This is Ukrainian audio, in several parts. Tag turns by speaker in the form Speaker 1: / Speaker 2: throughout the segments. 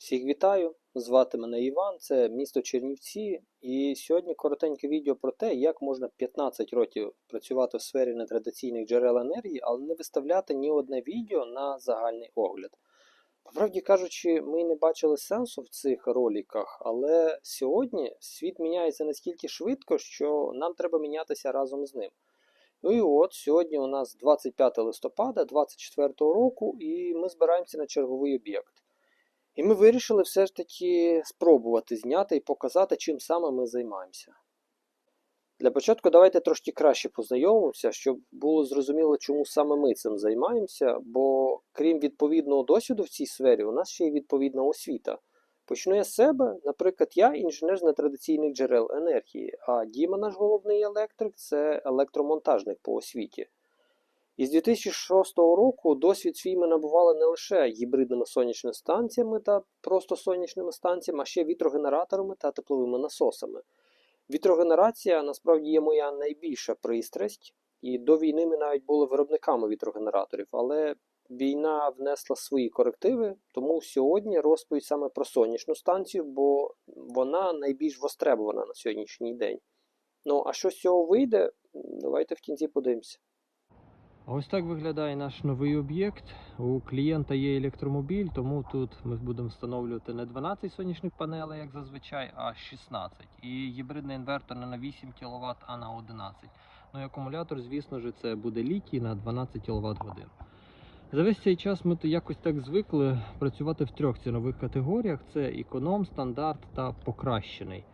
Speaker 1: Всіх вітаю! Звати мене Іван, це місто Чернівці. І сьогодні коротеньке відео про те, як можна 15 років працювати в сфері нетрадиційних джерел енергії, але не виставляти ні одне відео на загальний огляд. Поправді кажучи, ми не бачили сенсу в цих роликах, але сьогодні світ міняється настільки швидко, що нам треба мінятися разом з ним. Ну і от сьогодні у нас 25 листопада 2024 року, і ми збираємося на черговий об'єкт. І ми вирішили все ж таки спробувати зняти і показати, чим саме ми займаємося. Для початку давайте трошки краще познайомимося, щоб було зрозуміло, чому саме ми цим займаємося, бо крім відповідного досвіду в цій сфері, у нас ще є відповідна освіта. Почну я з себе, наприклад, я інженер з нетрадиційних джерел енергії, а Діма, наш головний електрик, це електромонтажник по освіті. Із 2006 року досвід свій ми набували не лише гібридними сонячними станціями та просто сонячними станціями, а ще вітрогенераторами та тепловими насосами. Вітрогенерація насправді є моя найбільша пристрасть, і до війни ми навіть були виробниками вітрогенераторів, але війна внесла свої корективи, тому сьогодні розповідь саме про сонячну станцію, бо вона найбільш востребована на сьогоднішній день. Ну а що з цього вийде, давайте в кінці подивимося.
Speaker 2: Ось так виглядає наш новий об'єкт. У клієнта є електромобіль, тому тут ми будемо встановлювати не 12 сонячних панелей, як зазвичай, а 16. І гібридний інвертор не на 8 кВт, а на 11. Ну і акумулятор, звісно ж, це буде літій на 12 кВт годин. За весь цей час ми якось так звикли працювати в трьох цінових категоріях: це економ, стандарт та покращений.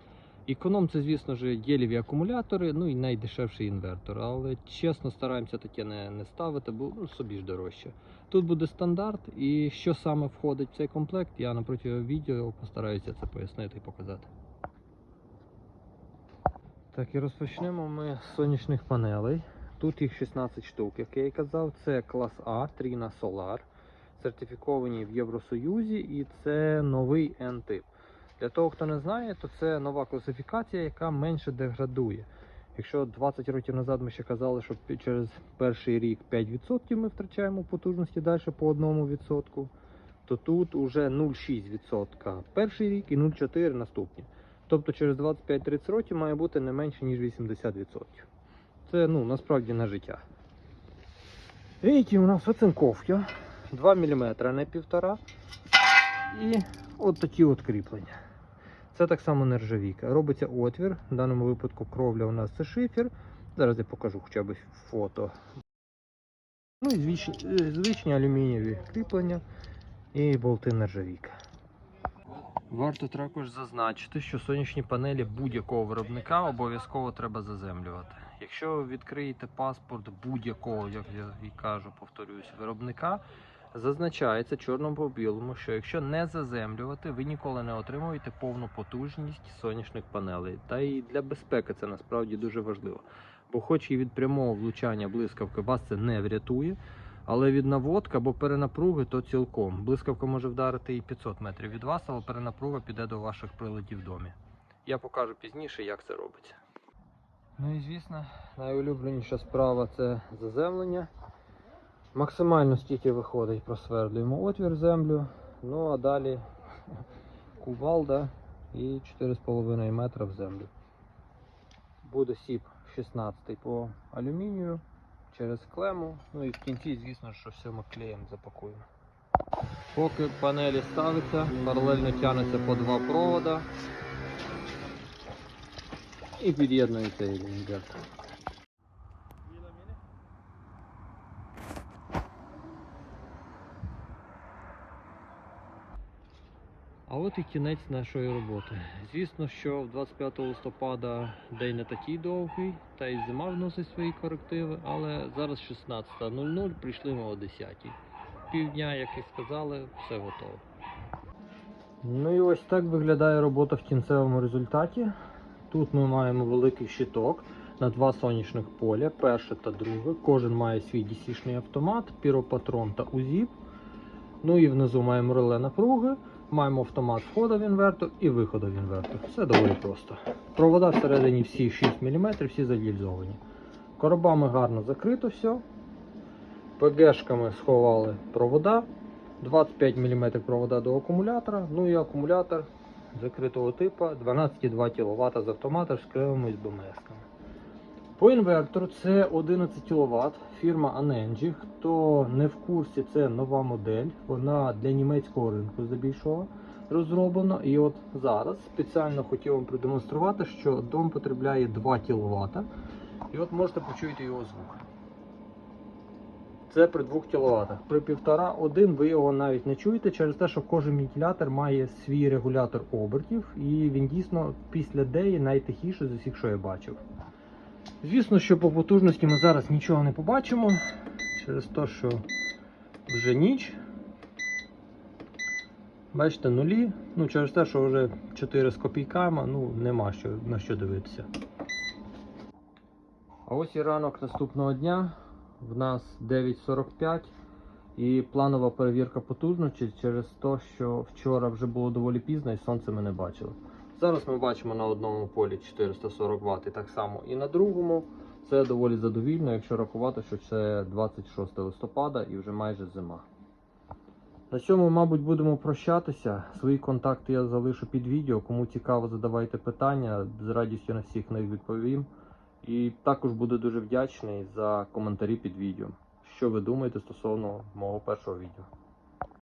Speaker 2: Економ це, звісно ж, гелєві акумулятори, ну і найдешевший інвертор. Але чесно стараємося таке не, не ставити, бо ну, собі ж дорожче. Тут буде стандарт, і що саме входить в цей комплект, я напроти відео постараюся це пояснити і показати. Так, і розпочнемо ми з сонячних панелей. Тут їх 16 штук, як я і казав, це клас А, Trina Solar, сертифіковані в Євросоюзі, і це новий N-тип. Для того, хто не знає, то це нова класифікація, яка менше деградує. Якщо 20 років назад ми ще казали, що через перший рік 5% ми втрачаємо потужності далі по 1%, то тут уже 0,6% перший рік і 0,4% наступні. Тобто через 25-30 років має бути не менше, ніж 80%. Це ну, насправді на життя. Які у нас оцинковки 2 мм, не 1,5 І от такі от кріплення. Це так само нержавійка. Робиться отвір. В даному випадку кровля у нас це шифер. Зараз я покажу хоча б фото. Ну і звичні, е, звичні алюмінієві кріплення і болти нержавійка. Варто також зазначити, що сонячні панелі будь-якого виробника обов'язково треба заземлювати. Якщо ви відкриєте паспорт будь-якого, як я і кажу, повторюсь, виробника, зазначається чорному по білому, що якщо не заземлювати, ви ніколи не отримуєте повну потужність сонячних панелей. Та і для безпеки це насправді дуже важливо. Бо хоч і від прямого влучання блискавки вас це не врятує, але від наводки або перенапруги то цілком. Блискавка може вдарити і 500 метрів від вас, але перенапруга піде до ваших приладів в домі. Я покажу пізніше, як це робиться. Ну і звісно, найулюбленіша справа це заземлення. Максимально стільки виходить, просвердлюємо отвір землю. Ну а далі кувалда і 4,5 метра в землю. Буде сіп 16 по алюмінію через клему. Ну і в кінці, звісно, що все ми клеєм запакуємо. Поки панелі ставиться, паралельно тягнеться по два провода і під'єднується інвертор. А от і кінець нашої роботи. Звісно, що 25 листопада день не такий довгий, та й зима вносить свої корективи, але зараз 16.00, прийшли ми о 10 Півдня, як і сказали, все готово. Ну і ось так виглядає робота в кінцевому результаті. Тут ми маємо великий щиток на два сонячних поля, перше та друге. Кожен має свій DC-шний автомат, піропатрон та узіп. Ну і внизу маємо реле напруги. Маємо автомат входу в інвертор і виходу в інвертор. Все доволі просто. Провода всередині всі 6 мм, всі задільзовані. Коробами гарно закрито все. ПГшками сховали провода. 25 мм провода до акумулятора, ну і акумулятор закритого типу 12,2 кВт з автомата з кривими з БМС. По інвертору це 11 кВт, фірма Anenji. Хто не в курсі, це нова модель. Вона для німецького ринку здебільшого розроблена. І от зараз спеціально хотів вам продемонструвати, що дом потребляє 2 кВт. І от можете почути його звук. Це при 2 кВт. При 1,5-1 ви його навіть не чуєте через те, що кожен вентилятор має свій регулятор обертів, і він дійсно після деї найтихіший з усіх, що я бачив. Звісно, що по потужності ми зараз нічого не побачимо, через те, що вже ніч. Бачите, нулі. Ну, через те, що вже 4 з копійками, ну нема що, на що дивитися. А ось і ранок наступного дня. В нас 9.45 і планова перевірка потужності через те, що вчора вже було доволі пізно і сонце ми не бачили. Зараз ми бачимо на одному полі 440 Вт і так само і на другому. Це доволі задовільно, якщо рахувати, що це 26 листопада і вже майже зима. На цьому, мабуть, будемо прощатися. Свої контакти я залишу під відео. Кому цікаво, задавайте питання. З радістю на всіх них відповім. І також буду дуже вдячний за коментарі під відео. Що ви думаєте стосовно мого першого відео?